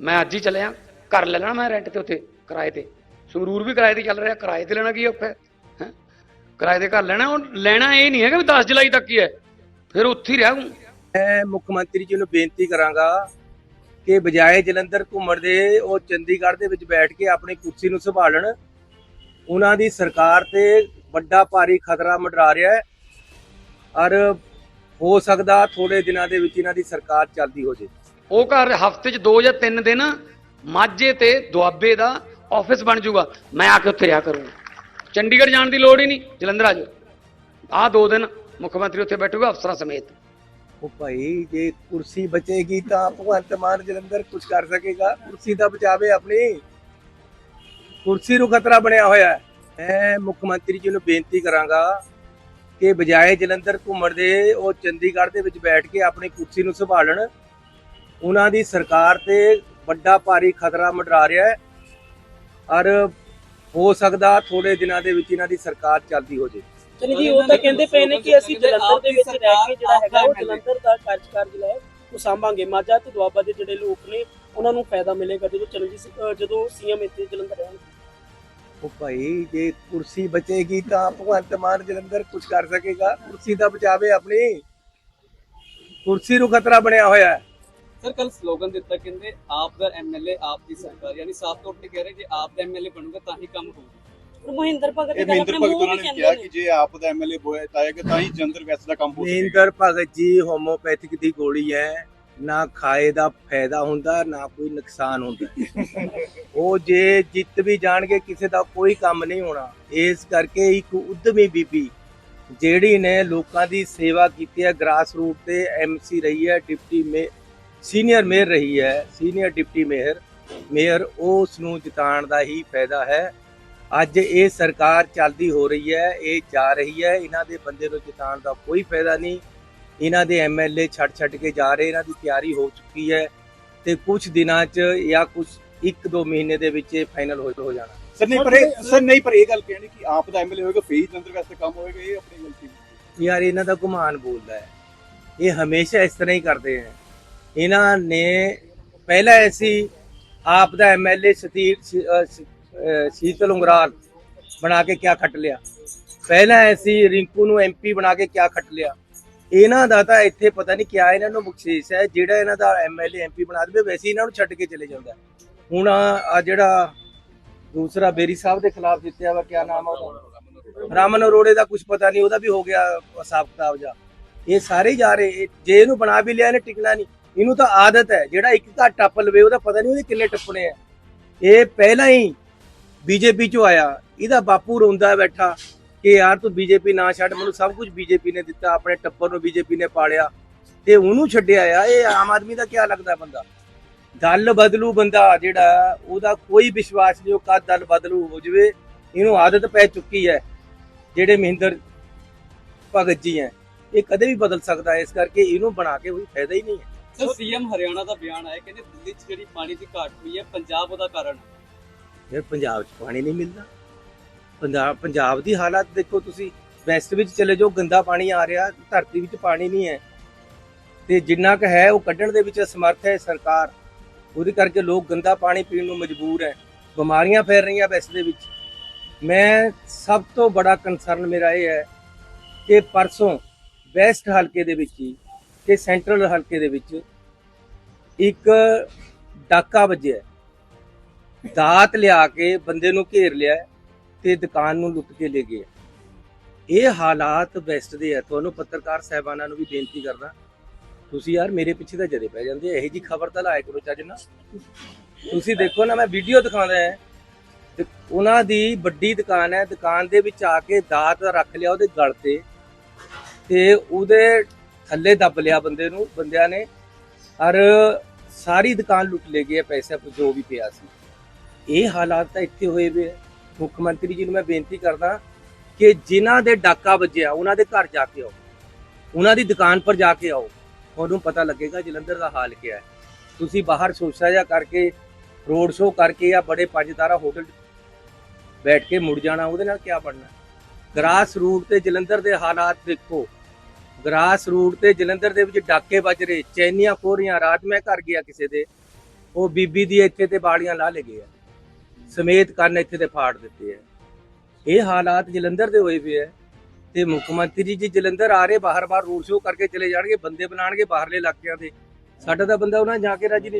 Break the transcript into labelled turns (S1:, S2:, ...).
S1: ਮੈਂ ਅੱਜ ਹੀ ਚੱਲਿਆ, ਘਰ ਲੈ ਲੈਣਾ ਮੈਂ ਰੈਂਟ ਤੇ ਉੱਥੇ, ਕਿਰਾਏ ਤੇ। ਸੰਗਰੂਰ ਵੀ ਕਿਰਾਏ ਤੇ ਚੱਲ ਰਿਹਾ, ਕਿਰਾਏ ਤੇ ਲੈਣਾ ਕੀ ਔਖਾ ਹੈ? ਕਿਰਾਏ ਤੇ ਘਰ ਲੈਣਾ, ਉਹ ਲੈਣਾ ਇਹ ਨਹੀਂ ਹੈਗਾ ਵੀ 10 ਜੁਲਾਈ ਤੱਕ ਹੀ ਹੈ। ਫਿਰ ਉੱਥੇ ਹੀ ਰਹਿ
S2: ਮੈਂ ਮੁੱਖ ਮੰਤਰੀ ਜੀ ਨੂੰ ਬੇਨਤੀ ਕਰਾਂਗਾ ਕਿ ਬਜਾਏ ਜਲੰਧਰ ਘੁੰਮਣ ਦੇ ਉਹ ਚੰਡੀਗੜ੍ਹ ਦੇ ਵਿੱਚ ਬੈਠ ਕੇ ਆਪਣੀ ਕੁਰਸੀ ਨੂੰ ਸੰਭਾਲਣ। ਉਹਨਾਂ ਦੀ ਸਰਕਾਰ ਤੇ ਵੱਡਾ ਭਾਰੀ ਖਤਰਾ ਮੰਡਰਾ ਰਿਹਾ ਹੈ। ਔਰ ਹੋ ਸਕਦਾ ਥੋੜੇ ਦਿਨਾਂ ਦੇ ਵਿੱਚ ਇਹਨਾਂ ਦੀ ਸਰਕਾਰ ਚੱਲਦੀ ਹੋ ਜੇ
S1: ਉਹ ਘਰ ਹਫ਼ਤੇ 'ਚ ਦੋ ਜਾਂ ਤਿੰਨ ਦਿਨ ਮਾਝੇ ਤੇ ਦੁਆਬੇ ਦਾ ਆਫਿਸ ਬਣ ਜਾਊਗਾ। ਮੈਂ ਆ ਕੇ ਉੱਥੇ ਰਿਹਾ ਕਰੂੰਗਾ। ਚੰਡੀਗੜ੍ਹ ਜਾਣ ਦੀ ਲੋੜ ਹੀ ਨਹੀਂ। ਜਲੰਧਰ ਆ ਜਾਓ। ਆਹ ਦੋ ਦਿਨ ਮੁੱਖ ਮੰਤਰੀ ਉੱਥੇ ਬੈਠੂਗਾ, ਅਫਸਰਾਂ ਸਮੇਤ।
S2: ਉਹ ਭਾਈ, ਜੇ ਕੁਰਸੀ ਬਚੇਗੀ ਤਾਂ ਭਗਵੰਤ ਮਾਨ ਜਲੰਧਰ ਕੁਝ ਕਰ ਸਕੇਗਾ। ਕੁਰਸੀ ਤਾਂ ਬਚਾਵੇ ਆਪਣੀ। ਕੁਰਸੀ ਨੂੰ ਖਤਰਾ ਬਣਿਆ ਹੋਇਆ ਹੈ। ਮੈਂ ਮੁੱਖ ਮੰਤਰੀ ਜੀ ਨੂੰ ਬੇਨਤੀ ਕਰਾਂਗਾ ਕਿ ਬਜਾਏ ਜਲੰਧਰ ਘੁੰਮਣ ਦੇ, ਉਹ ਚੰਡੀਗੜ੍ਹ ਦੇ ਵਿੱਚ ਬੈਠ ਕੇ ਆਪਣੀ ਕੁਰਸੀ ਨੂੰ ਸੰਭਾਲਣ। ਉਹਨਾਂ ਦੀ ਸਰਕਾਰ ਤੇ ਵੱਡਾ ਭਾਰੀ ਖਤਰਾ ਮੰਡਰਾ ਰਿਹਾ ਹੈ। ਔਰ ਹੋ ਸਕਦਾ ਥੋੜੇ ਦਿਨਾਂ ਦੇ ਵਿੱਚ ਇਹਨਾਂ ਦੀ ਸਰਕਾਰ ਚੱਲਦੀ ਹੋ ਜੇ
S3: ਚਲੋ ਜੀ ਉਹ ਤਾਂ ਕਹਿੰਦੇ ਪਏ ਨੇ ਕਿ ਅਸੀਂ ਜਲੰਧਰ ਦੇ ਵਿੱਚ ਰਹਿ ਕੇ ਜਿਹੜਾ ਹੈਗਾ ਉਹ ਜਲੰਧਰ ਦਾ ਕਾਰਜਕਾਰ ਜਿਹੜਾ ਹੈ ਉਹ ਸਾਂਭਾਂਗੇ। ਮਾਝਾ ਤੇ ਦੁਆਬਾ ਦੇ ਜਿਹੜੇ ਲੋਕ ਨੇ ਉਹਨਾਂ ਨੂੰ ਫਾਇਦਾ ਮਿਲੇਗਾ ਜਦੋਂ ਚਰਨਜੀਤ ਜਦੋਂ ਸੀਐਮ ਇੱਥੇ ਜਲੰਧਰ ਰਹਿਣਗੇ।
S2: ਉਹ ਭਾਈ ਜੇ ਕੁਰਸੀ ਬਚੇਗੀ ਤਾਂ ਭਗਵੰਤ ਮਾਨ ਜਲੰਧਰ ਕੁਝ ਕਰ ਸਕੇਗਾ। ਕੁਰਸੀ ਤਾਂ ਬਚਾਵੇ ਆਪਣੀ। ਕੁਰਸੀ ਨੂੰ ਖਤਰਾ ਬਣਿਆ ਹੋਇਆ ਹੈ।
S4: ਸਰ ਕੱਲ ਸਲੋਗਨ ਦਿੱਤਾ ਕਹਿੰਦੇ ਆਪ ਦਾ ਐਮਐਲਏ ਆਪ ਦੀ ਸਰਕਾਰ। ਯਾਨੀ ਸਾਫ਼ ਤੌਰ ਤੇ ਕਹਿ ਰਹੇ ਜੇ ਆਪ ਦਾ ਐਮਐਲਏ ਬਣੂਗਾ ਤਾਂ ਹੀ ਕੰਮ ਹੋਊਗਾ।
S3: ਮਹਿੰਦਰ ਭਗਤ
S5: ਇਹ ਮਹਿੰਦਰ ਭਗਤ ਉਹਨਾਂ ਨੇ ਕਿਹਾ ਕਿ ਜੇ ਆਪ ਦਾ ਐਮਐਲਏ ਬੋਏਗਾ ਤਾਂ ਹੀ ਜੰਦਰ ਵੈਸ ਦਾ ਕੰਮ ਹੋ ਸਕੇਗਾ
S2: ਮਹਿੰਦਰ ਭਗਤ ਜੀ ਹੋਮੋਪੈਥਿਕ ਦੀ ਗੋਲੀ ਹੈ ਨਾ ਖਾਏ ਦਾ ਫਾਇਦਾ ਹੁੰਦਾ ਨਾ ਕੋਈ ਨੁਕਸਾਨ ਹੁੰਦਾ। ਉਹ ਜੇ ਜਿੱਤ ਵੀ ਜਾਣਗੇ ਕਿਸੇ ਦਾ ਕੋਈ ਕੰਮ ਨਹੀਂ ਹੋਣਾ। ਇਸ ਕਰਕੇ ਇੱਕ ਉਦਮੀ ਬੀਬੀ ਜਿਹੜੀ ਨੇ ਲੋਕਾਂ ਦੀ ਸੇਵਾ ਕੀਤੀ ਹੈ ਗ੍ਰਾਸ ਰੂਟ ਤੇ ਐਮਸੀ ਰਹੀ ਹੈ ਡਿਪਟੀ ਮੇ ਸੀਨੀਅਰ ਮੇਅਰ ਰਹੀ ਹੈ ਸੀਨੀਅਰ ਡਿਪਟੀ ਮੇਅਰ। ਮੇਅਰ ਉਸ ਨੂੰ ਜਿਤਾਉਣ ਦਾ ਹੀ ਫਾਇਦਾ ਹੈ। ਅੱਜ ਇਹ ਸਰਕਾਰ ਚੱਲਦੀ ਹੋ ਰਹੀ ਹੈ ਇਹ ਜਾ ਰਹੀ ਹੈ। ਇਹਨਾਂ ਦੇ ਬੰਦੇ ਨੂੰ ਜਿਤਾਉਣ ਦਾ ਕੋਈ ਫਾਇਦਾ ਨਹੀਂ। ਇਹਨਾਂ ਦੇ ਐਮਐਲਏ ਛੱਡ ਛੱਡ ਕੇ ਜਾ ਰਹੇ ਇਹਨਾਂ ਦੀ ਤਿਆਰੀ ਹੋ ਚੁੱਕੀ ਹੈ ਤੇ ਕੁਝ ਦਿਨਾਂ 'ਚ ਜਾਂ ਕੁਝ 1-2 ਮਹੀਨੇ ਦੇ ਵਿੱਚ ਇਹ ਫਾਈਨਲ ਹੋ ਜਾਣਾ।
S5: ਸਰ ਨਹੀਂ ਪਰ ਇਹ ਸਰ ਨਹੀਂ ਪਰ ਇਹ ਗੱਲ ਕਹਿਣੀ ਕਿ ਆਪ ਦਾ ਐਮਐਲਏ ਹੋਏਗਾ ਫੇਰ ਹੀ ਜੰਦਰ ਵੈਸ ਦਾ ਕੰਮ ਹੋਏਗਾ ਇਹ ਆਪਣੀ ਗਲਤੀ।
S2: ਯਾਰ ਇਹਨਾਂ ਦਾ ਗੁਮਾਨ ਬੋਲਦਾ ਹੈ। ਇਹ ਹਮੇਸ਼ਾ ਇਸ ਤਰ੍ਹਾਂ ਹੀ ਕਰਦੇ ਹੈ। ਇਹਨਾਂ ਨੇ ਪਹਿਲਾਂ ਐਸੀ ਆਪ ਦਾ ਐਮਐਲਏ ਸਤੀਰ ਸ- ਅਹ ਸ਼ੀਤਲ ਉਂਗਰਾਲ ਬਣਾ ਕੇ ਕਿਆ ਖੱਟ ਲਿਆ। ਪਹਿਲਾਂ ਐਸੀ ਰਿੰਕੂ ਨੂੰ ਐਮਪੀ ਬਣਾ ਕੇ ਕਿਆ ਖੱਟ ਲਿਆ। ਇਹਨਾਂ ਦਾ ਤਾਂ ਇੱਥੇ ਪਤਾ ਨਹੀਂ ਕਿਆ ਇਹਨਾਂ ਨੂੰ ਬਖਸ਼ੀਸ਼ ਹੈ, ਜਿਹੜਾ ਇਹਨਾਂ ਦਾ ਐਮਐਲਏ ਐਮਪੀ ਬਣਾ ਦੇਵੇ, ਵੈਸੇ ਇਹਨਾਂ ਨੂੰ ਛੱਡ ਕੇ ਚਲੇ ਜਾਂਦਾ। ਹੁਣ ਆ ਜਿਹੜਾ ਦੂਸਰਾ ਬੇਰੀ ਸਾਹਿਬ ਦੇ ਖਿਲਾਫ ਜਿੱਤਿਆ ਵਾ, ਕਿਆ ਨਾਮ ਆ ਉਹਦਾ? ਰਾਮਨ ਅਰੋੜੇ ਦਾ ਕੁਝ ਪਤਾ ਨਹੀਂ ਉਹਦਾ ਵੀ ਹੋ ਗਿਆ ਹਿਸਾਬ ਕਿਤਾਬ ਜਾ। ਇਹ ਸਾਰੇ ਜਾ ਰਹੇ, ਇਹ- ਜੇ ਇਹਨੂੰ ਬਣਾ ਵੀ ਲਿਆ, ਇਹਨੇ ਟਿਕਣਾ ਨਹੀਂ ਇਹਨੂੰ ਤਾਂ ਆਦਤ ਹੈ, ਜਿਹੜਾ ਇੱਕ ਘਰ ਟੱਪ ਲਵੇ, ਉਹਦਾ ਪਤਾ ਨਹੀਂ ਉਹਦੇ ਕਿੰਨੇ ਟੱਪਣੇ ਆ। ਇਹ ਪਹਿਲਾਂ ਹੀ ਬੀਜੇਪੀ ਚੋਂ ਆਇਆ, ਇਹਦਾ ਬਾਪੂ ਰੋਂਦਾ ਬੈਠਾ ਕਿ ਯਾਰ ਤੂੰ ਬੀਜੇਪੀ ਨਾ ਛੱਡ, ਮੈਨੂੰ ਸਭ ਕੁਝ ਬੀਜੇਪੀ ਨੇ ਦਿੱਤਾ, ਆਪਣੇ ਟੱਪਰ ਨੂੰ ਬੀਜੇਪੀ ਨੇ ਪਾਲਿਆ। ਤੇ ਉਹਨੂੰ ਛੱਡਿਆ ਆ, ਇਹ ਆਮ ਆਦਮੀ ਦਾ ਕੀ ਲੱਗਦਾ ਬੰਦਾ? ਦਲ ਬਦਲੂ ਬੰਦਾ ਜਿਹੜਾ, ਉਹਦਾ ਕੋਈ ਵਿਸ਼ਵਾਸ ਨਹੀਂ, ਉਹ ਕਦ ਦਲ ਬਦਲੂ ਹੋ ਜਵੇ, ਇਹਨੂੰ ਆਦਤ ਪੈ ਚੁੱਕੀ ਹੈ, ਜਿਹੜੇ ਮਹਿੰਦਰ ਭਗਤ ਜੀ ਹੈ। ਇਹ ਕਦੇ ਵੀ ਬਦਲ ਸਕਦਾ ਹੈ, ਇਸ ਕਰਕੇ ਇਹਨੂੰ ਬਣਾ ਕੇ ਕੋਈ ਫਾਇਦਾ ਹੀ ਨਹੀਂ ਹੈ।
S4: ਸਰ ਸੀਐਮ ਹਰਿਆਣਾ ਦਾ ਬਿਆਨ ਆਇਆ, ਕਹਿੰਦੇ ਦਿੱਲੀ 'ਚ ਜਿਹੜੀ ਪਾਣੀ ਦੀ ਘਾਟ ਹੋਈ ਹੈ, ਪੰਜਾਬ ਉਹਦਾ ਕਾਰਨ ਹੈ।
S2: ਯਾਰ ਪੰਜਾਬ 'ਚ ਪਾਣੀ ਨਹੀਂ ਮਿਲਦਾ। ਪੰਜਾਬ ਪੰਜਾਬ ਦੀ ਹਾਲਤ ਦੇਖੋ ਤੁਸੀਂ, ਵੈਸਟ ਵਿੱਚ ਚਲੇ ਜਾਓ, ਗੰਦਾ ਪਾਣੀ ਆ ਰਿਹਾ, ਧਰਤੀ ਵਿੱਚ ਪਾਣੀ ਨਹੀਂ ਹੈ। ਤੇ ਜਿੰਨਾ ਕੁ ਹੈ, ਉਹ ਕੱਢਣ ਦੇ ਵਿੱਚ ਅਸਮਰਥ ਹੈ ਸਰਕਾਰ। ਉਹਦੇ ਕਰਕੇ ਲੋਕ ਗੰਦਾ ਪਾਣੀ ਪੀਣ ਨੂੰ ਮਜਬੂਰ ਹੈ। ਬਿਮਾਰੀਆਂ ਫੈਲ ਰਹੀਆਂ ਵੈਸਟ ਦੇ ਵਿੱਚ। ਮੈਂ ਸਭ ਤੋਂ ਬੜਾ ਕੰਸਰਨ ਮੇਰਾ ਇਹ ਹੈ ਕਿ ਪਰਸੋਂ ਵੈਸਟ ਹਲਕੇ ਦੇ ਵਿੱਚ ਹੀ ਤੇ ਸੈਂਟਰਲ ਹਲਕੇ ਦੇ ਵਿੱਚ ਇੱਕ ਡਾਕਾ ਵੱਜਿਆ ਦਾਤ ਲਿਆ ਕੇ ਬੰਦੇ ਨੂੰ ਘੇਰ ਲਿਆ ਤੇ ਦੁਕਾਨ ਨੂੰ ਲੁੱਟ ਕੇ ਲੈ ਗਏ ਇਹ ਹਾਲਾਤ ਵੈਸਟ ਦੇ ਆ ਤੁਹਾਨੂੰ ਪੱਤਰਕਾਰ ਸਹਿਬਾਨਾਂ ਨੂੰ ਵੀ ਬੇਨਤੀ ਕਰਦਾ। ਤੁਸੀਂ ਯਾਰ ਮੇਰੇ ਪਿੱਛੇ ਤਾਂ ਜਦੇ ਪੈ ਜਾਂਦੇ ਇਹੋ ਜੀ ਖਬਰ ਤਾਂ ਲਾਇਆ ਕਰੋ ਚੱਜ ਨਾ ਤੁਸੀਂ ਦੇਖੋ ਨਾ, ਮੈਂ ਵੀਡੀਓ ਦਿਖਾਉਂਦਾ ਹੈ। ਤੇ ਉਹਨਾਂ ਦੀ ਵੱਡੀ ਦੁਕਾਨ ਹੈ। ਦੁਕਾਨ ਦੇ ਵਿੱਚ ਆ ਕੇ ਦਾਤ ਰੱਖ ਲਿਆ ਉਹਦੇ ਗਲ ਤੇ। ਤੇ ਉਹਦੇ ਥੱਲੇ ਦੱਬ ਲਿਆ ਬੰਦੇ ਨੂੰ, ਬੰਦਿਆਂ ਨੇ। ਔਰ ਸਾਰੀ ਦੁਕਾਨ ਲੁੱਟ ਲੈ ਗਏ ਪੈਸੇ ਜੋ ਵੀ ਪਿਆ ਸੀ। ਇਹ ਹਾਲਾਤ ਤਾਂ ਇੱਥੇ ਹੋਏ ਵੇ ਆ। ਮੁੱਖ ਮੰਤਰੀ ਜੀ ਨੂੰ ਮੈਂ ਬੇਨਤੀ ਕਰਦਾ ਕਿ ਜਿਨ੍ਹਾਂ ਦੇ ਡਾਕਾ ਵੱਜਿਆ, ਉਹਨਾਂ ਦੇ ਘਰ ਜਾ ਕੇ ਆਓ। ਉਹਨਾਂ ਦੀ ਦੁਕਾਨ ਪਰ ਜਾ ਕੇ ਆਓ। ਤੁਹਾਨੂੰ ਪਤਾ ਲੱਗੇਗਾ ਜਲੰਧਰ ਦਾ ਹਾਲ ਕੀ ਹੈ। ਤੁਸੀਂ ਬਾਹਰ ਸੋਚਾ ਜਾ ਕਰਕੇ, ਰੋਡ ਸ਼ੋਅ ਕਰਕੇ ਜਾਂ ਬੜੇ ਪੰਜ ਤਾਰਾ ਹੋਟਲ ਬੈਠ ਕੇ ਮੁੜ ਜਾਣਾ, ਉਹਦੇ ਨਾਲ ਕੀ ਬਣਨਾ? ਗ੍ਰਾਸ ਰੂਟ ਤੇ ਜਲੰਧਰ ਦੇ ਹਾਲਾਤ ਦੇਖੋ। ਗਰਾਸ ਰੂਟ ਤੇ ਜਲੰਧਰ ਦੇ ਵਿੱਚ ਡਾਕੇ ਵੱਜ ਰਹੇ, ਚੈਨੀਆਂ ਖੋਰੀਆਂ, ਰਾਤ ਮੈਂ ਘਰ ਗਿਆ ਕਿਸੇ ਦੇ, ਉਹ ਬੀਬੀ ਦੀ ਇੱਥੇ ਤੇ ਬਾੜੀਆਂ ਲਾ ਲੈ ਗਏ ਆ। ਸਮੇਤ ਕੰਨ ਇੱਥੇ ਤੇ ਫਾੜ ਦਿੱਤੇ ਆ। ਇਹ ਹਾਲਾਤ ਜਲੰਧਰ ਦੇ ਹੋਏ ਪਏ ਆ ਤੇ ਮੁੱਖ ਮੰਤਰੀ ਜੀ ਜਲੰਧਰ ਆ ਰਹੇ, ਬਾਹਰ-ਬਾਹਰ ਰੋਡ ਸ਼ੋਅ ਕਰਕੇ ਚਲੇ ਜਾਣਗੇ, ਬੰਦੇ ਬਣਾਣਗੇ ਬਾਹਰਲੇ ਇਲਾਕਿਆਂ ਦੇ। ਸਾਡਾ ਤਾਂ ਬੰਦਾ ਉਹਨਾਂ ਜਾ ਕੇ ਰਾਜੀ ਨਹੀਂ।